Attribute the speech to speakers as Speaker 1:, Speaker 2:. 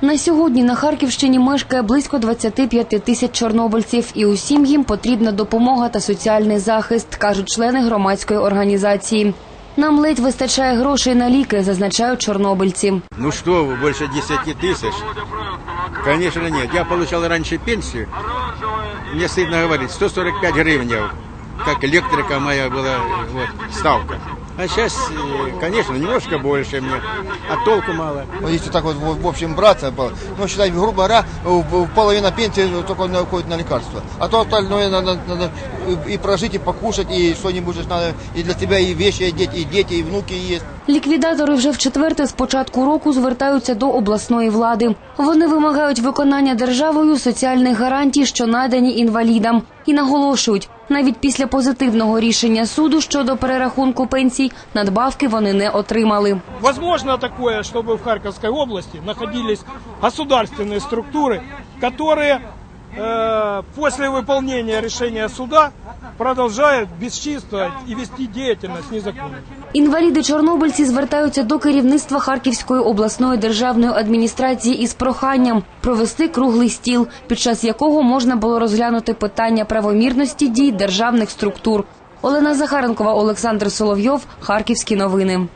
Speaker 1: На сьогодні на Харківщині мешкає близько 25 тисяч чорнобильців, і усім їм потрібна допомога та соціальний захист, кажуть члени громадської організації. Нам ледь вистачає грошей на ліки, зазначають чорнобильці.
Speaker 2: Ну что вы, больше 10 тысяч? Конечно нет. Я получал раньше пенсию. Мне стыдно говорить, 145 гривен, как электрика моя была вот, ставка. А сейчас, э, конечно, немножко больше мне, а толку мало.
Speaker 3: Вот если так вот в общем браться, ну считай, грубо говоря, половина пенсии только на, уходит на лекарства. А то остальное надо, надо и- и прожить, и покушать, и что-нибудь надо и для тебя, и вещи одеть, и дети, и внуки есть.
Speaker 1: Ліквідатори вже в четверте з початку року звертаються до обласної влади. Вони вимагають виконання державою соціальних гарантій, що надані інвалідам, і наголошують, навіть після позитивного рішення суду щодо перерахунку пенсій надбавки вони не отримали.
Speaker 4: Возможно такое, чтобы в Харьковской области находились государственные структуры, которые э, после выполнения решения суда продолжают і вести діяльність незаконно.
Speaker 1: Інваліди-чорнобильці звертаються до керівництва Харківської обласної державної адміністрації із проханням провести круглий стіл, під час якого можна було розглянути питання правомірності дій державних структур. Олена Захаренкова, Олександр Соловйов, Харківські новини.